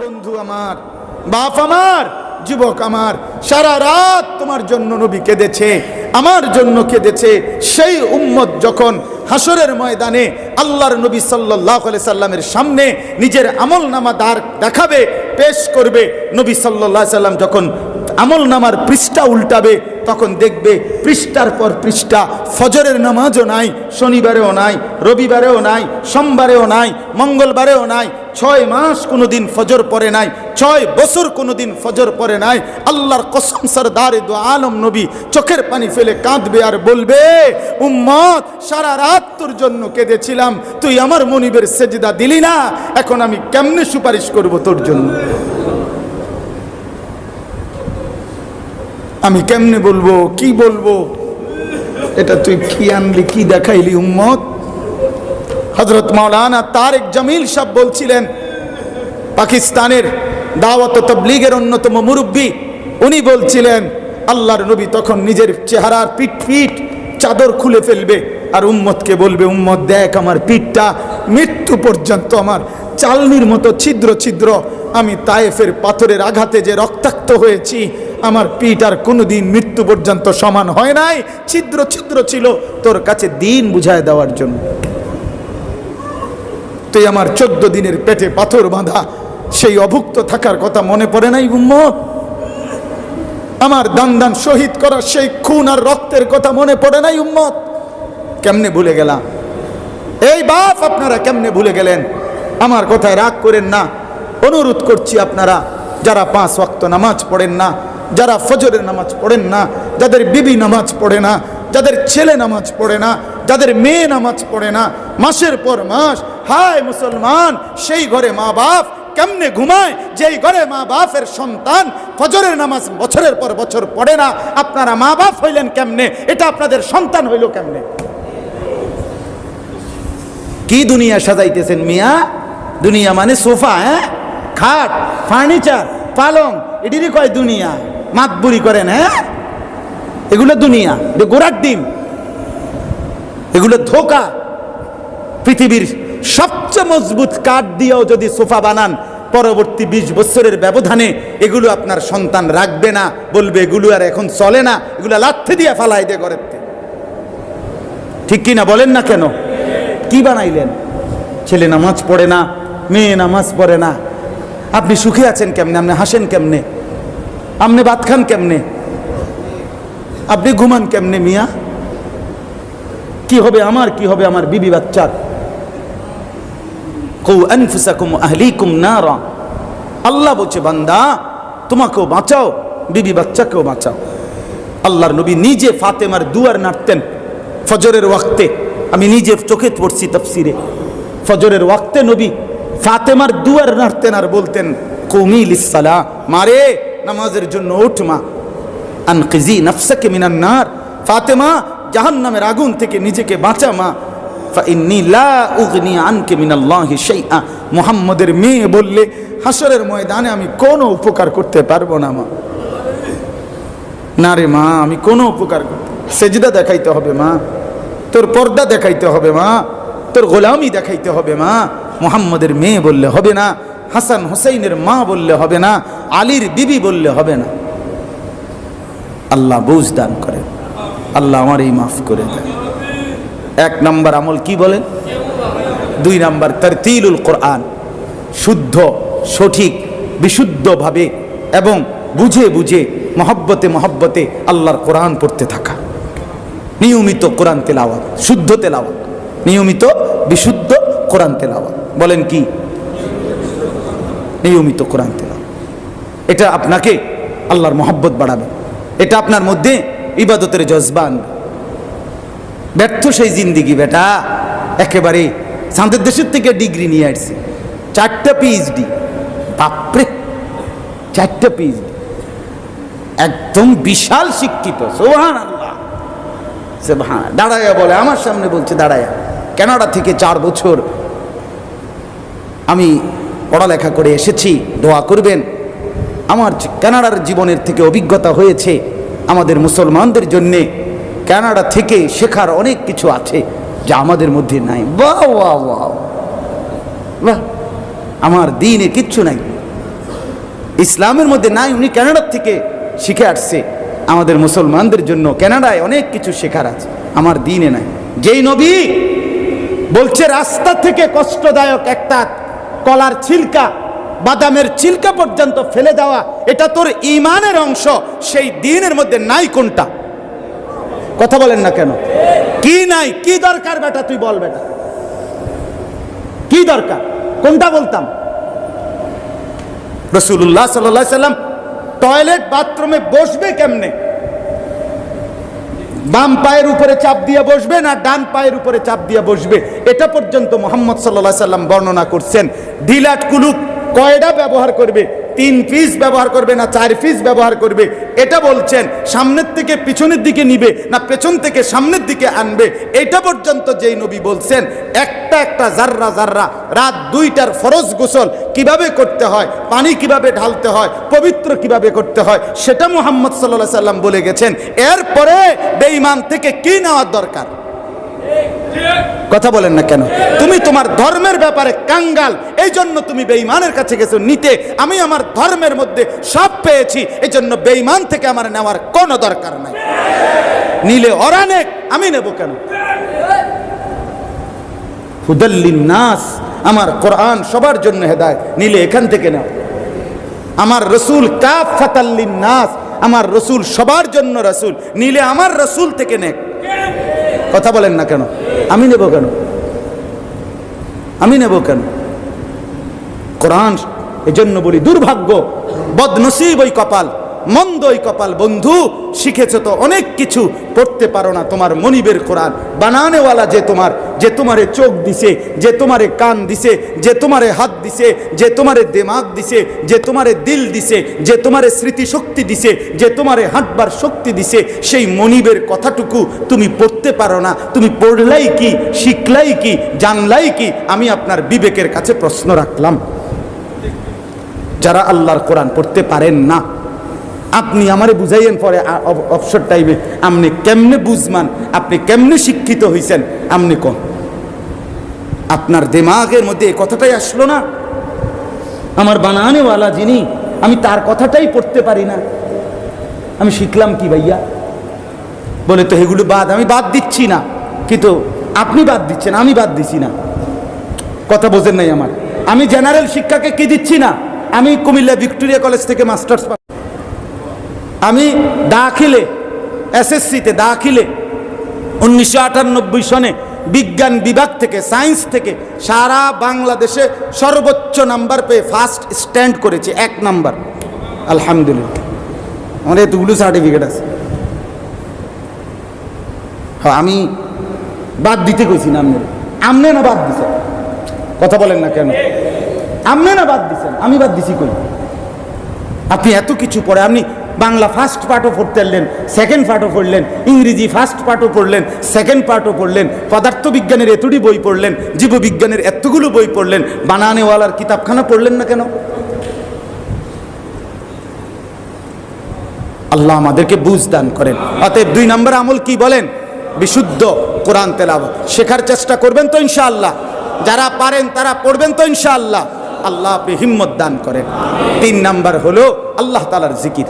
বন্ধু আমার, বাপ আমার, যুবক আমার, সারা রাত তোমার জন্য নবী কেঁদেছে, আমার জন্য কেঁদেছে সেই উম্মত যখন হাসরের ময়দানে আল্লাহর নবী সাল্লাহ সাল্লামের সামনে নিজের আমল নামা দাঁড় দেখাবে, পেশ করবে, নবী সাল্লাহ সাল্লাম যখন আমল নামার পৃষ্ঠা উল্টাবে তখন দেখবে পৃষ্ঠার পর পৃষ্ঠা, ফজরের নামাজও নাই, শনিবারেও নাই, রবিবারেও নাই, সোমবারেও নাই, মঙ্গলবারেও নাই, ছয় মাস কোনো দিন ফজর পরে নাই, ছয় বছর কোনো দিন ফজর পরে নাই, আল্লাহর কসম সরদারে দো আলম নবী চোখের পানি ফেলে কাঁদবে আর বলবে, উম্মত, সারা রাত তোর জন্য কেঁদেছিলাম, তুই আমার মনিবের সেজদা দিলি না, এখন আমি কেমনে সুপারিশ করব তোর জন্য? আমি কেমনে বলব? কি বলব? এটা তুই কি আনলি, কি দেখাইলি, উম্মত? হজরত মাওলানা তারেক জামিল সাহ বলছিলেন, পাকিস্তানের দাওয়াত তবলিগের অন্যতম মুরব্বী, উনি বলছিলেন, আল্লাহর নবী তখন নিজের চেহারার পিঠ পিঠ চাদর খুলে ফেলবে, আর উম্মতকে বলবে, উম্মত, দেখ আমার পিঠটা, মৃত্যু পর্যন্ত আমার চালনির মতো ছিদ্র ছিদ্র, আমি তায়েফের পাথরের আঘাতে যে রক্তাক্ত হয়েছি আমার পিঠ আর কোনোদিন মৃত্যু পর্যন্ত সমান হয় নাই। ছিদ্র ছিদ্র ছিল তোর কাছে দিন বুঝায় দেওয়ার জন্য। তুই আমার চোদ্দ দিনের পেটে পাথর বাঁধা, সেই অভুক্ত থাকার কথা মনে পড়ে নাই উম্মত? আমার দান দান শহীদ করার সেই খুন আর রক্তের কথা মনে পড়ে নাই উম্মত? কেমনে ভুলে গেলাম? এই বাপ, আপনারা কেমনে ভুলে গেলেন? আমার কথায় রাগ করেন না। অনুরোধ করছি আপনারা, যারা পাঁচ ওয়াক্ত নামাজ পড়েন না যারা ফজরের নামাজ পড়েন না, যাদের বিবি নামাজ পড়ে না, যাদের ছেলে নামাজ পড়ে না, যাদের মেয়ে নামাজ পড়ে না, মাসের পর মাস, হায় মুসলমান, সেই ঘরে মা বাপ কেমনে ঘুমায়? যেই ঘরে মা বাপের সন্তান ফজরের নামাজ বছরের পর বছর পড়ে না, আপনারা মা বাপ হইলেন কেমনে? এটা আপনাদের সন্তান হইল কেমনে? কি দুনিয়া সাজাইতেছেন মিয়া? দুনিয়া মানে সোফা হ্যাঁ? খাট, ফার্নিচার, পালং, এটিরই কয় দুনিয়া? মাতবুরি করেন হ্যাঁ? এগুলো দুনিয়া গোড়ার ডিম, এগুলো ধোকা। পৃথিবীর সবচেয়ে মজবুত কাঠ দিয়েও যদি সোফা বানান, পরবর্তী বিশ বছরের ব্যবধানে এগুলো আপনার সন্তান রাখবে না, বলবে, এগুলো আর এখন চলে না, এগুলো লাথে দিয়ে ফালাই দে ঘরের। ঠিক কি না বলেন না কেন? কি বানাইলেন? ছেলে নামাজ পড়ে না, মেয়ে নামাজ পড়ে না। আপনি সুখে আছেন কেমনে? আপনি হাসেন কেমনে? আপনি ভাত খান কেমনে? আপনি ঘুমান কেমনে মিয়া? কি হবে আমার, কি হবে আমার বিবি বাচ্চার? কৌ আনফুসাকুম আহলিকুম নারা। আল্লাহ বলছে, বান্দা, তোমাকেও বাঁচাও, বিবি বাচ্চাকেও বাঁচাও। আল্লাহর নবী নিজে ফাতেমার দুয়ার নাড়তেন ফজরের ওয়াক্তে। আমি নিজে চোখে পড়ছি তফসিরে। ফজরের ওয়াক্তে নবী ফাতেমার দুয়ার নাড়তেন আর বলতেন কৌমিল ইসালা মারে নামাজের জন্য উঠ মা আনকিজি নফসাকে মিনান্নার ফাতেমা, জাহান্নামের আগুন থেকে নিজেকে বাঁচা মা মুহাম্মদের মেয়ে বললে হাসরের ময়দানে আমি কোনো উপকার করতে পারব না, মা। না রে মা, আমি কোনো উপকার করতে সেজদা দেখাইতে হবে, মা। তোর পর্দা দেখাইতে হবে, মা। তোর গোলামি দেখাইতে হবে, মা। মুহাম্মদের মেয়ে বললে হবে না। হাসান হোসেইনের মা বললে হবে না, আলীর বিবি বললে হবে না। আল্লাহ বুঝ দান করে, আল্লাহ আমার এই মাফ করে দেয়। এক নম্বর আমল কি বলেন দুই নাম্বার তারতিলুল কোরআন, শুদ্ধ, সঠিক, বিশুদ্ধভাবে এবং বুঝে বুঝে, মহব্বতে মহব্বতে আল্লাহর কোরআন পড়তে থাকা। নিয়মিত কোরআন তেলাওয়াত, শুদ্ধ তেলাওয়াত, নিয়মিত বিশুদ্ধ কোরআন তেলাওয়াত। বলেন কি? নিয়মিত কোরআন তেলাওয়াত। এটা আপনাকে আল্লাহর মহব্বত বাড়াবে। এটা আপনার মধ্যে ইবাদতের জজবা আনবে। ব্যর্থ সেই জিন্দিগি বেটা, একেবারে সাঁদের দেশের থেকে ডিগ্রি নিয়ে আসছি। চারটা পিএইচডি বাপরে, চারটা পিএইচডি একদম বিশাল শিক্ষিত সোহান আল্লাহ সে ভাঁ দাঁড়াইয়া বলে, আমার সামনে বলছে দাঁড়াইয়া কানাডা থেকে চার বছর আমি পড়ালেখা করে এসেছি, দোয়া করবেন। আমার কানাডার জীবনের থেকে অভিজ্ঞতা হয়েছে, আমাদের মুসলমানদের জন্যে কানাডা থেকে শেখার অনেক কিছু আছে যা আমাদের মধ্যে নাই। বাহ বাহ, আমার দিনে কিচ্ছু নাই। ইসলামের মধ্যে নাই, উনি কানাডার থেকে শিখে আসছে। আমাদের মুসলমানদের জন্য কানাডায় অনেক কিছু শেখার আছে, আমার দিনে নাই। যেই নবী বলছে, রাস্তা থেকে কষ্টদায়ক একটা কলার ছিলকা, বাদামের ছিলকা পর্যন্ত ফেলে দেওয়া, এটা তোর ইমানের অংশ, সেই দিনের মধ্যে নাই কোনটা? কথা বলেন না কেন? কি নাই, কি দরকার বেটা, তুই বল বেটা। কি দরকার? কোনটা বলতাম? রসুল্লাহ সাল্লাহ সাল্লাম টয়লেট বাথরুমে বসবে কেমনে? বাম পায়ের উপরে চাপ দিয়ে বসবে না ডান পায়ের উপরে চাপ দিয়ে বসবে? এটা পর্যন্ত মোহাম্মদ সাল্লাহ সাল্লাম বর্ণনা করছেন। ঢিলাট কুলুক কয়টা ব্যবহার করবে? তিন পিস ব্যবহার করবে না, চার পিস ব্যবহার করবে। এটা বলছেন, সামনের থেকে পিছনের দিকে নিবে না পেছন থেকে সামনের দিকে আনবে। এটা পর্যন্ত যেই নবী বলছেন, একটা একটা জাররা জাররা, রাত দুইটার ফরজ গোসল কীভাবে করতে হয়, পানি কীভাবে ঢালতে হয়, পবিত্র কীভাবে করতে হয়, সেটা মোহাম্মদ সাল্লাহ সাল্লাম বলে গেছেন। এরপরে বেঈমান থেকে কি নেওয়ার দরকার? কথা বলেন না কেন? তুমি তোমার ধর্মের ব্যাপারে কাঙ্গাল। এই জন্য তুমি বেঈমানের কাছে গেছো নিতে। আমি আমার ধর্মের মধ্যে সব পেয়েছি। এই জন্য বেঈমান থেকে আমার নেওয়ার কোনো দরকার নাই। নিলে ওরা নেক আমি নেব কেন? হুদাল্লিন নাস, আমার কোরআন সবার জন্য হেদায় নিলে এখান থেকে নাও। আমার রসুল কাফ ফাতাল্লিন নাস, আমার রসুল সবার জন্য রসুল। নিলে আমার রসুল থেকে নেক। কথা বলেন না কেন? আমি নেব কেন? আমি নেব কেন? কোরআন, এজন্য বলি, দুর্ভাগ্য, বদনসিব ওই কপাল। মন্দ ওই কপাল বন্ধু, শিখেছো তো অনেক কিছু, পড়তে পারো না তোমার মনিবের কোরআন। বানানেওয়ালা যে তোমার, যে তোমারে চোখ দিছে, যে তোমারে কান দিছে, যে তোমারে হাত দিছে, যে তোমারে দেমাগ দিছে, যে তোমারে দিল দিছে, যে তোমারে স্মৃতিশক্তি দিছে, যে তোমারে হাঁটবার শক্তি দিছে, সেই মনিবের কথাটুকু তুমি পড়তে পারো না। তুমি পড়লাই কি, শিখলাই কি, জানলাই কি, আমি আপনার বিবেকের কাছে প্রশ্ন রাখলাম। যারা আল্লাহর কোরআন পড়তে পারেন না আপনি আমারে বুঝাইয়েন পরে অবসর টাইমে আপনি কেমনে বুঝমান, আপনি কেমনে শিক্ষিত হইছেন আপনি কোন। আপনার দেমাগের মধ্যে কথাটাই আসলো না? আমার বানানেওয়ালা যিনি, আমি তার কথাটাই পড়তে পারি না। আমি শিখলাম কি ভাইয়া? বলে তো এগুলো বাদ, আমি বাদ দিচ্ছি না। কিন্তু আপনি বাদ দিচ্ছেন, আমি বাদ দিচ্ছি না। কথা বোঝেন নাই আমার। আমি জেনারেল শিক্ষাকে কি দিচ্ছি না? আমি কুমিল্লা ভিক্টোরিয়া কলেজ থেকে মাস্টার্স আমি দাখিলে, এসএসসিতে দাখিলে, উনিশশো আটানব্বই সনে বিজ্ঞান বিভাগ থেকে, সায়েন্স থেকে সারা বাংলাদেশে সর্বোচ্চ নাম্বার পেয়ে ফার্স্ট স্ট্যান্ড করেছি, এক নাম্বার। আলহামদুলিল্লাহ। আমার এতগুলো সার্টিফিকেট আছে। হ্যাঁ আমি বাদ দিতে কইছি না আমনে আমনে না বাদ দিছেন? কথা বলেন না কেন? আমনে না বাদ দিছেন? আমি বাদ দিছি কই? আপনি এত কিছু পড়ে, আপনি বাংলা ফার্স্ট পার্টও পড়তে পারলেন সেকেন্ড পার্টও পড়লেন, ইংরেজি ফার্স্ট পার্টও পড়লেন সেকেন্ড পার্টও পড়লেন, পদার্থবিজ্ঞানের এতটি বই পড়লেন, জীববিজ্ঞানের এতগুলো বই পড়লেন, বানানেওয়ালার কিতাবখানা পড়লেন না কেন? আল্লাহ আমাদেরকে বুঝ দান করেন। অতএব দুই নম্বর আমল কি বলেন? বিশুদ্ধ কোরআন তেলাওয়াত। শেখার চেষ্টা করবেন তো ইনশাআল্লাহ। যারা পারেন তারা পড়বেন তো ইনশাআল্লাহ। আল্লাহ আপনি হিম্মত দান করেন। তিন নাম্বার হলো আল্লাহ তালার জিকির।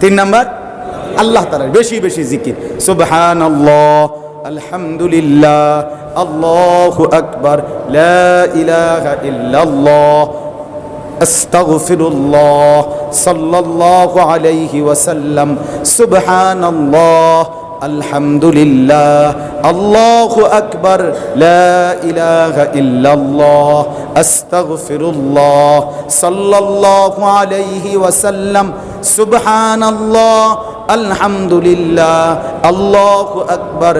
তিন নাম্বার আল্লাহ তালার বেশি বেশি জিকির সুবহান আলহামদুলিল্লাহ আল্লাহ আকবার লা ইলাহা ইল্লাল্লাহ أستغفر الله صلى الله عليه وسلم سبحان الله الحمد لله الله أكبر لا إله إلا الله أستغفر الله صلى الله عليه وسلم সুবহান আল্লাহ আলহামদুলিল্লাহ, আল্লাহ আকবর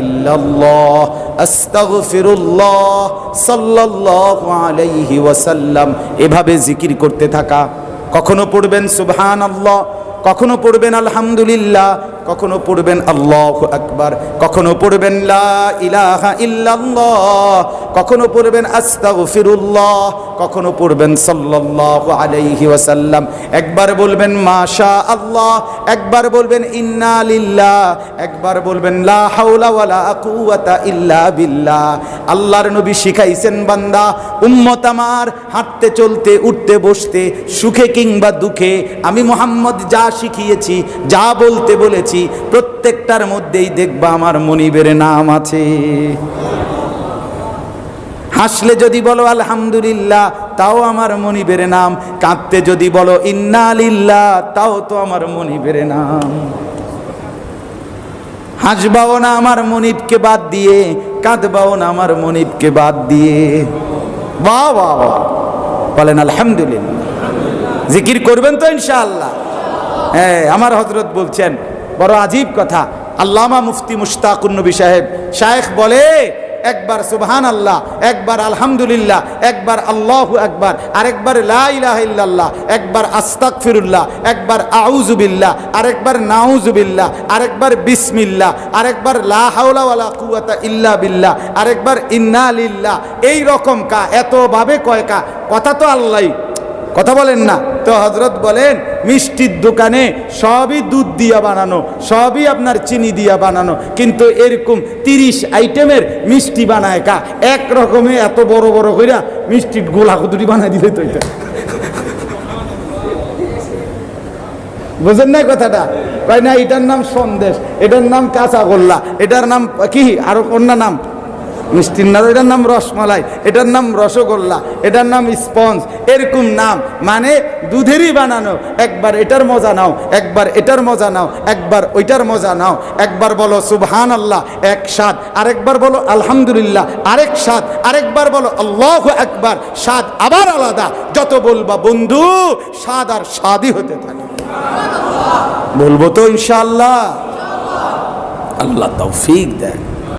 ইল্লাল্লাহ, আস্তাগফিরুল্লাহ, সাল্লাল্লাহু আলাইহি ওয়াসাল্লাম। এভাবে জিকির করতে থাকা। কখনো পড়বেন সুবহান আল্লাহ কখনো পড়বেন আলহামদুলিল্লাহ, কখনো পড়বেন আল্লাহ আকবর, কখনো পড়বেন লা ইলাহা ইল্লাল্লাহ কখনো পড়বেন আস্তাগফিরুল্লাহ, কখনো পড়বেন সাল্লাল্লাহু আলাইহি ওয়াসাল্লাম। একবার বলবেন মাশা আল্লাহ একবার বলবেন ইন্না লিল্লাহ, একবার বলবেন লা হাওলা ওয়ালা কুওয়াতা ইল্লা বিল্লাহ। আল্লাহর নবী শিখাইছেন, বান্দা, উম্মত আমার হাঁটতে, চলতে, উঠতে, বসতে, সুখে কিংবা দুঃখে, আমি মোহাম্মদ যা শিখিয়েছি, যা বলতে বলেছি, প্রত্যেকটার মধ্যেই দেখবা আমার মনিবের নাম আছে। হাসলে যদি বলো, আলহামদুলিল্লাহ তাও আমার মনিবের নাম। কাঁদতে যদি বলো, ইন্নালিল্লাহ তাও তো আমার মনিবের নাম। হাসবাও না আমার মনিবকে বাদ দিয়ে, কাঁদবাও না আমার মনিবকে বাদ দিয়ে। বাহ বাহ বাহ। বলেন, আলহামদুলিল্লাহ জিকির করবেন তো ইনশাআল্লাহ। হ্যাঁ আমার হজরত বলছেন, বড় আজীব কথা। আল্লামা মুফতি মুশতাকুর নবী সাহেব, শায়েখ বলে একবার সুবহান আল্লাহ একবার আলহামদুলিল্লাহ, একবার আল্লাহ একবার আরেকবার লা ইলাহা ইল্লাল্লাহ, একবার আস্তাক ফিরুল্লাহ একবার আউজুবিল্লাহ আরেকবার নাউজুবিল্লাহ আরেকবার বিসমিল্লাহ, আরেকবার লাহাউলা কুয়াতা ইল্লা বিল্লাহ, আরেকবার ইন্না লিল্লাহ। এই রকম কা, এতভাবে কয় কা? কথা তো আল্লাহ কথা বলেন না। তো হজরত বলেন, মিষ্টির দোকানে সবই দুধ দিয়া বানানো, সবই আপনার চিনি দিয়া বানানো, কিন্তু এরকম তিরিশ আইটেমের মিষ্টি বানায় কা? এক রকমে এত বড় বড় কইরা মিষ্টির গোলা কুতুরি বানাই দিলে তো এটা। বুঝেন না কথাটা? কয় না, এটার নাম সন্দেশ, এটার নাম কাঁচা গোল্লা, এটার নাম কি? আরও অন্য নাম। মিষ্টির নাম, এটার নাম রসমালাই, এটার নাম রসগোল্লা, এটার নাম স্পঞ্জ, এরকম নাম। মানে দুধেরই বানানো, একবার এটার মজা নাও, একবার এটার মজা নাও, একবার ওইটার মজা নাও। একবার বলো সুবহান আল্লাহ এক স্বাদ, আরেকবার বলো আলহামদুলিল্লাহ, আরেক স্বাদ, আরেকবার বলো আল্লাহ একবার স্বাদ আবার আলাদা। যত বলবা বন্ধু, স্বাদ আর স্বাদই হতে থাকে। বলব তো ইনশাআল্লাহ। আল্লাহ তৌফিক দেয়